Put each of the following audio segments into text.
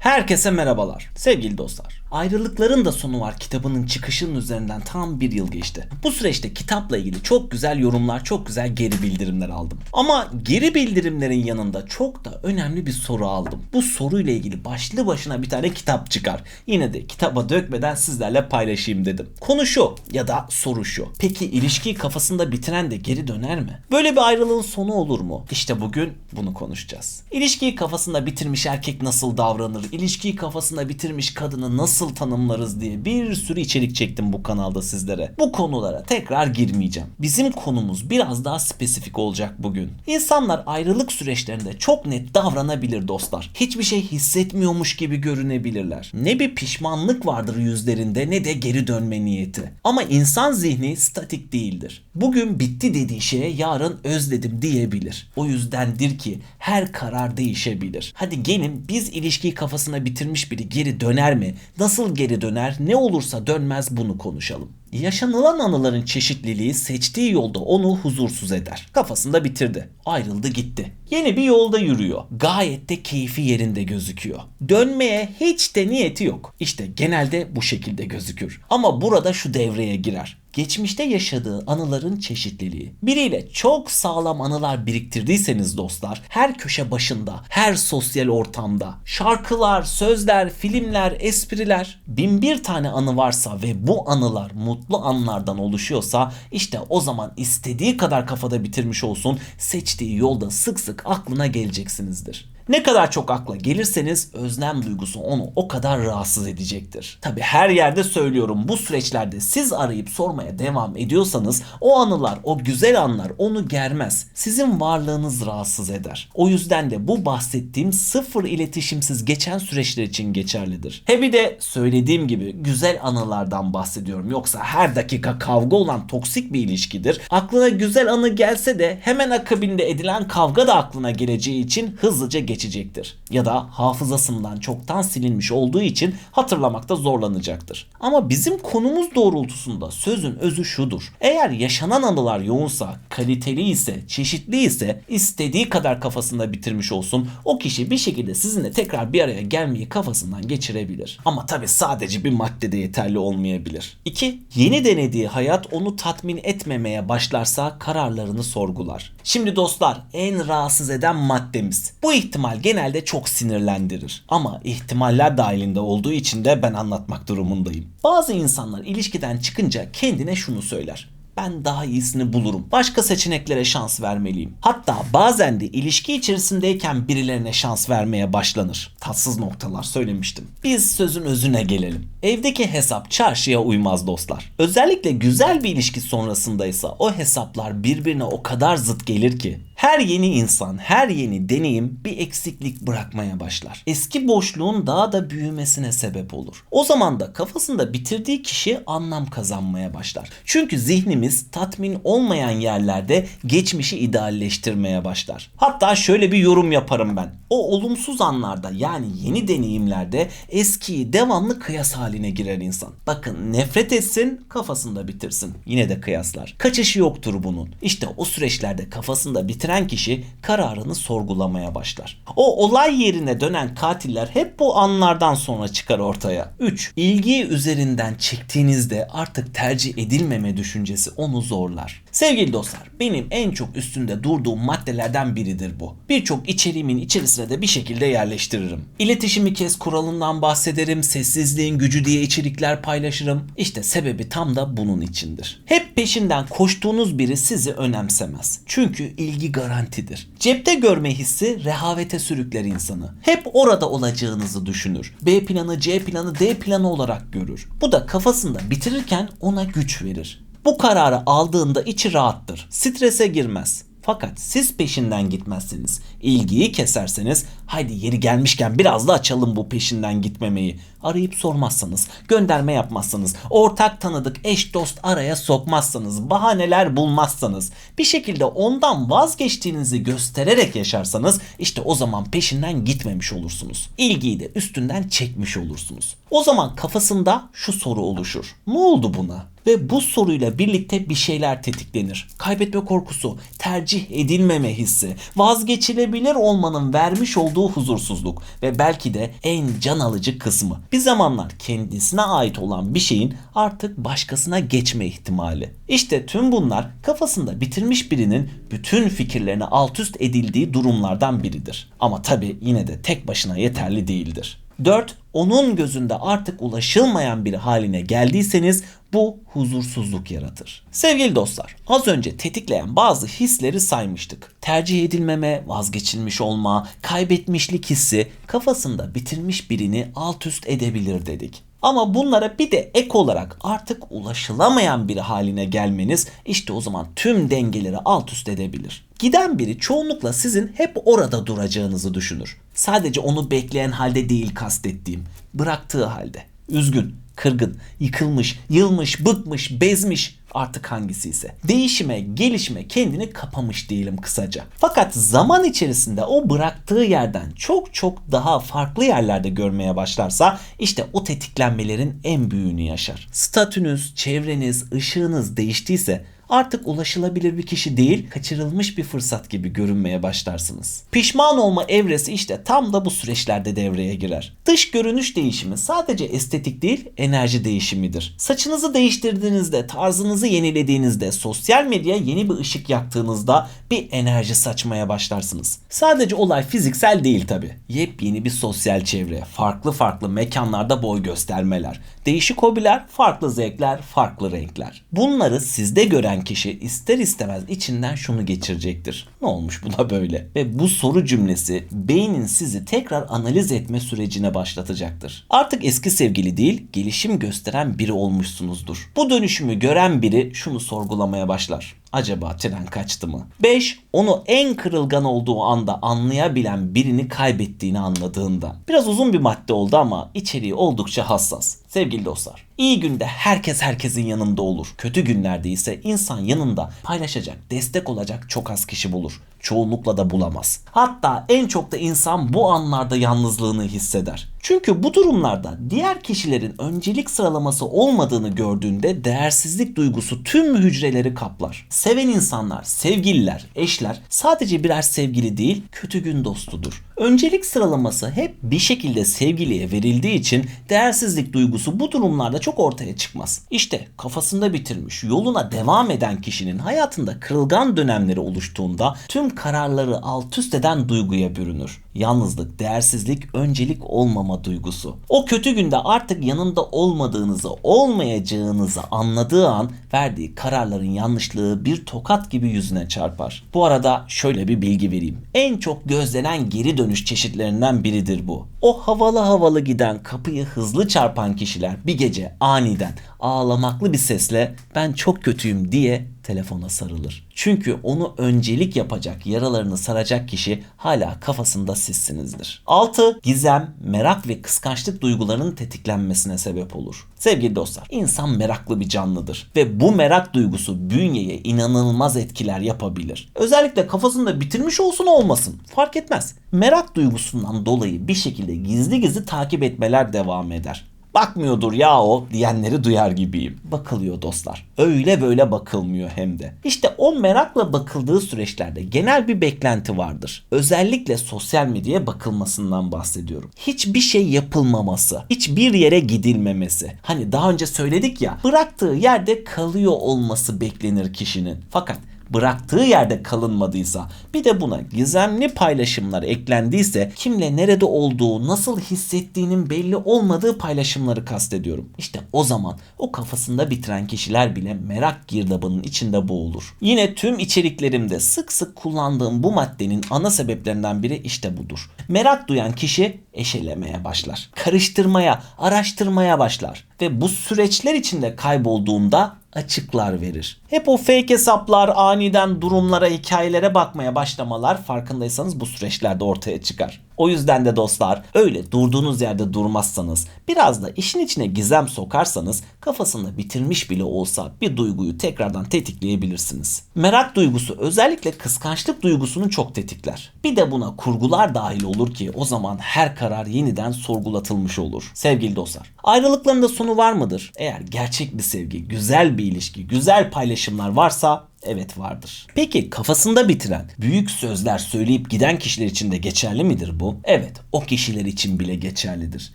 Herkese merhabalar sevgili dostlar. Ayrılıkların da sonu var kitabının çıkışının üzerinden tam bir yıl geçti. Bu süreçte kitapla ilgili çok güzel yorumlar, çok güzel geri bildirimler aldım. Ama geri bildirimlerin yanında çok da önemli bir soru aldım. Bu soruyla ilgili başlı başına bir tane kitap çıkar. Yine de kitaba dökmeden sizlerle paylaşayım dedim. Konu şu ya da soru şu. Peki ilişkiyi kafasında bitiren de geri döner mi? Böyle bir ayrılığın sonu olur mu? İşte bugün bunu konuşacağız. İlişkiyi kafasında bitirmiş erkek nasıl davranır? İlişkiyi kafasında bitirmiş kadını nasıl tanımlarız diye bir sürü içerik çektim bu kanalda sizlere. Bu konulara tekrar girmeyeceğim. Bizim konumuz biraz daha spesifik olacak bugün. İnsanlar ayrılık süreçlerinde çok net davranabilir dostlar. Hiçbir şey hissetmiyormuş gibi görünebilirler. Ne bir pişmanlık vardır yüzlerinde ne de geri dönme niyeti. Ama insan zihni statik değildir. Bugün bitti dediği şeye yarın özledim diyebilir. O yüzdendir ki her karar değişebilir. Hadi gelin biz ilişkiyi kafasına bitirmiş biri geri döner mi? Nasıl geri döner? Ne olursa dönmez bunu konuşalım. Yaşanılan anıların çeşitliliği seçtiği yolda onu huzursuz eder. Kafasında bitirdi. Ayrıldı gitti. Yeni bir yolda yürüyor. Gayet de keyfi yerinde gözüküyor. Dönmeye hiç de niyeti yok. İşte genelde bu şekilde gözükür. Ama burada şu devreye girer geçmişte yaşadığı anıların çeşitliliği. Biriyle çok sağlam anılar biriktirdiyseniz dostlar, her köşe başında, her sosyal ortamda, şarkılar, sözler, filmler, espriler, bin bir tane anı varsa ve bu anılar mutlu anlardan oluşuyorsa işte o zaman istediği kadar kafada bitirmiş olsun seçtiği yolda sık sık aklına geleceksinizdir. Ne kadar çok akla gelirseniz özlem duygusu onu o kadar rahatsız edecektir. Tabi her yerde söylüyorum bu süreçlerde siz arayıp sormaya devam ediyorsanız o anılar, o güzel anlar onu germez. Sizin varlığınız rahatsız eder. O yüzden de bu bahsettiğim sıfır iletişimsiz geçen süreçler için geçerlidir. He bir de söylediğim gibi güzel anılardan bahsediyorum. Yoksa her dakika kavga olan toksik bir ilişkidir. Aklına güzel anı gelse de hemen akabinde edilen kavga da aklına geleceği için hızlıca geç geçecektir. Ya da hafızasından çoktan silinmiş olduğu için hatırlamakta zorlanacaktır. Ama bizim konumuz doğrultusunda sözün özü şudur. Eğer yaşanan anılar yoğunsa, kaliteli ise, çeşitli ise istediği kadar kafasında bitirmiş olsun o kişi bir şekilde sizinle tekrar bir araya gelmeyi kafasından geçirebilir. Ama tabi sadece bir maddede yeterli olmayabilir. 2. Yeni denediği hayat onu tatmin etmemeye başlarsa kararlarını sorgular. Şimdi dostlar en rahatsız eden maddemiz. Bu ihtimal ihtimal genelde çok sinirlendirir. Ama ihtimaller dahilinde olduğu için de ben anlatmak durumundayım. Bazı insanlar ilişkiden çıkınca kendine şunu söyler ben daha iyisini bulurum. Başka seçeneklere şans vermeliyim. Hatta bazen de ilişki içerisindeyken birilerine şans vermeye başlanır. Tatsız noktalar söylemiştim. Biz sözün özüne gelelim. Evdeki hesap çarşıya uymaz dostlar. Özellikle güzel bir ilişki sonrasındaysa o hesaplar birbirine o kadar zıt gelir ki her yeni insan, her yeni deneyim bir eksiklik bırakmaya başlar. Eski boşluğun daha da büyümesine sebep olur. O zaman da kafasında bitirdiği kişi anlam kazanmaya başlar. Çünkü zihnimiz tatmin olmayan yerlerde geçmişi idealleştirmeye başlar. Hatta şöyle bir yorum yaparım ben. O olumsuz anlarda yani yeni deneyimlerde eskiyi devamlı kıyas haline girer insan. Bakın nefret etsin kafasında bitirsin. Yine de kıyaslar. Kaçışı yoktur bunun. İşte o süreçlerde kafasında bitiren bitiren kişi kararını sorgulamaya başlar. O olay yerine dönen katiller hep bu anlardan sonra çıkar ortaya. 3. İlgiyi üzerinden çektiğinizde artık tercih edilmeme düşüncesi onu zorlar. Sevgili dostlar benim en çok üstünde durduğum maddelerden biridir bu. Birçok içeriğimin içerisine de bir şekilde yerleştiririm. İletişimi kes kuralından bahsederim, sessizliğin gücü diye içerikler paylaşırım. İşte sebebi tam da bunun içindir. Hep peşinden koştuğunuz biri sizi önemsemez. Çünkü ilgi garantidir. Cepte görme hissi rehavete sürükler insanı. Hep orada olacağınızı düşünür. B planı, C planı, D planı olarak görür. Bu da kafasında bitirirken ona güç verir. Bu kararı aldığında içi rahattır. Strese girmez. Fakat siz peşinden gitmezseniz, ilgiyi keserseniz haydi yeri gelmişken biraz da açalım bu peşinden gitmemeyi. Arayıp sormazsanız, gönderme yapmazsanız, ortak tanıdık eş dost araya sokmazsanız, bahaneler bulmazsanız, bir şekilde ondan vazgeçtiğinizi göstererek yaşarsanız işte o zaman peşinden gitmemiş olursunuz. İlgiyi de üstünden çekmiş olursunuz. O zaman kafasında şu soru oluşur. Ne oldu buna? Ve bu soruyla birlikte bir şeyler tetiklenir. Kaybetme korkusu, tercih edilmeme hissi, vazgeçilebilir olmanın vermiş olduğu huzursuzluk ve belki de en can alıcı kısmı. Bir zamanlar kendisine ait olan bir şeyin artık başkasına geçme ihtimali. İşte tüm bunlar kafasında bitirmiş birinin bütün fikirlerini alt üst edildiği durumlardan biridir. Ama tabi yine de tek başına yeterli değildir. 4. Onun gözünde artık ulaşılmayan bir haline geldiyseniz bu huzursuzluk yaratır. Sevgili dostlar, az önce tetikleyen bazı hisleri saymıştık. Tercih edilmeme, vazgeçilmiş olma, kaybetmişlik hissi kafasında bitirmiş birini alt üst edebilir dedik. Ama bunlara bir de ek olarak artık ulaşılamayan bir haline gelmeniz işte o zaman tüm dengeleri alt üst edebilir. Giden biri çoğunlukla sizin hep orada duracağınızı düşünür. Sadece onu bekleyen halde değil kastettiğim, bıraktığı halde. Üzgün, kırgın, yıkılmış, yılmış, bıkmış, bezmiş artık hangisi ise. Değişime, gelişime kendini kapamış diyelim kısaca. Fakat zaman içerisinde o bıraktığı yerden çok çok daha farklı yerlerde görmeye başlarsa işte o tetiklenmelerin en büyüğünü yaşar. Statünüz, çevreniz, ışığınız değiştiyse artık ulaşılabilir bir kişi değil, kaçırılmış bir fırsat gibi görünmeye başlarsınız. Pişman olma evresi işte tam da bu süreçlerde devreye girer. Dış görünüş değişimi sadece estetik değil, enerji değişimidir. Saçınızı değiştirdiğinizde, tarzınızı yenilediğinizde, sosyal medya yeni bir ışık yaktığınızda bir enerji saçmaya başlarsınız. Sadece olay fiziksel değil tabi. Yepyeni bir sosyal çevre, farklı farklı mekanlarda boy göstermeler, değişik hobiler, farklı zevkler, farklı renkler. Bunları sizde gören kişi ister istemez içinden şunu geçirecektir. Ne olmuş buna böyle? Ve bu soru cümlesi beynin sizi tekrar analiz etme sürecine başlatacaktır. Artık eski sevgili değil, gelişim gösteren biri olmuşsunuzdur. Bu dönüşümü gören biri şunu sorgulamaya başlar. Acaba tren kaçtı mı? 5. Onu en kırılgan olduğu anda anlayabilen birini kaybettiğini anladığında. Biraz uzun bir madde oldu ama içeriği oldukça hassas. Sevgili dostlar, iyi günde herkes herkesin yanında olur. Kötü günlerde ise insan yanında paylaşacak, destek olacak çok az kişi bulur. Çoğunlukla da bulamaz. Hatta en çok da insan bu anlarda yalnızlığını hisseder. Çünkü bu durumlarda diğer kişilerin öncelik sıralaması olmadığını gördüğünde değersizlik duygusu tüm hücreleri kaplar. Seven insanlar, sevgililer, eşler sadece birer sevgili değil, kötü gün dostudur. Öncelik sıralaması hep bir şekilde sevgiliye verildiği için değersizlik duygusu bu durumlarda çok ortaya çıkmaz. İşte kafasında bitirmiş, yoluna devam eden kişinin hayatında kırılgan dönemleri oluştuğunda tüm kararları alt üst eden duyguya bürünür. Yalnızlık, değersizlik, öncelik olmama duygusu. O kötü günde artık yanında olmadığınızı, olmayacağınızı anladığı an verdiği kararların yanlışlığı bir tokat gibi yüzüne çarpar. Bu arada şöyle bir bilgi vereyim. En çok gözlenen geri dönüş çeşitlerinden biridir bu. O havalı havalı giden kapıyı hızlı çarpan kişiler bir gece aniden ağlamaklı bir sesle ben çok kötüyüm diye telefona sarılır. Çünkü onu öncelik yapacak, yaralarını saracak kişi hala kafasında sizsinizdir. 6. Gizem, merak ve kıskançlık duygularının tetiklenmesine sebep olur. Sevgili dostlar, insan meraklı bir canlıdır ve bu merak duygusu bünyeye inanılmaz etkiler yapabilir. Özellikle kafasında bitirmiş olsun olmasın fark etmez. Merak duygusundan dolayı bir şekilde gizli gizli takip etmeler devam eder. Bakmıyordur ya o diyenleri duyar gibiyim. Bakılıyor dostlar. Öyle böyle bakılmıyor hem de. İşte o merakla bakıldığı süreçlerde genel bir beklenti vardır. Özellikle sosyal medyaya bakılmasından bahsediyorum. Hiçbir şey yapılmaması, hiçbir yere gidilmemesi. Hani daha önce söyledik ya, bıraktığı yerde kalıyor olması beklenir kişinin. Fakat bıraktığı yerde kalınmadıysa bir de buna gizemli paylaşımlar eklendiyse kimle nerede olduğu nasıl hissettiğinin belli olmadığı paylaşımları kastediyorum. İşte o zaman o kafasında bitiren kişiler bile merak girdabının içinde boğulur. Yine tüm içeriklerimde sık sık kullandığım bu maddenin ana sebeplerinden biri işte budur. Merak duyan kişi eşelemeye başlar. Karıştırmaya, araştırmaya başlar ve bu süreçler içinde kaybolduğunda açıklar verir. Hep o fake hesaplar, aniden durumlara, hikayelere bakmaya başlamalar farkındaysanız bu süreçlerde ortaya çıkar. O yüzden de dostlar öyle durduğunuz yerde durmazsanız biraz da işin içine gizem sokarsanız kafasında bitirmiş bile olsa bir duyguyu tekrardan tetikleyebilirsiniz. Merak duygusu özellikle kıskançlık duygusunu çok tetikler. Bir de buna kurgular dahil olur ki o zaman her karar yeniden sorgulatılmış olur. Sevgili dostlar ayrılıkların da sonu var mıdır? Eğer gerçek bir sevgi, güzel bir ilişki, güzel paylaşımlar varsa Evet vardır. Peki kafasında bitiren, büyük sözler söyleyip giden kişiler için de geçerli midir bu? Evet, o kişiler için bile geçerlidir.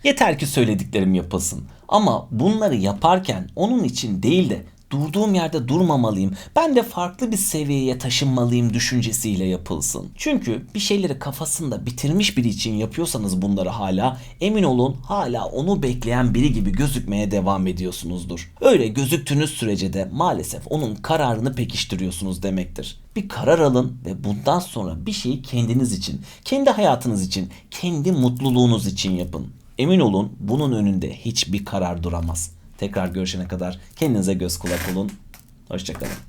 Yeter ki söylediklerim yapılsın. Ama bunları yaparken onun için değil de durduğum yerde durmamalıyım. Ben de farklı bir seviyeye taşınmalıyım düşüncesiyle yapılsın. Çünkü bir şeyleri kafasında bitirmiş biri için yapıyorsanız bunları hala emin olun hala onu bekleyen biri gibi gözükmeye devam ediyorsunuzdur. Öyle gözüktüğünüz sürece de maalesef onun kararını pekiştiriyorsunuz demektir. Bir karar alın ve bundan sonra bir şeyi kendiniz için, kendi hayatınız için, kendi mutluluğunuz için yapın. Emin olun bunun önünde hiçbir karar duramaz. Tekrar görüşene kadar kendinize göz kulak olun. Hoşçakalın.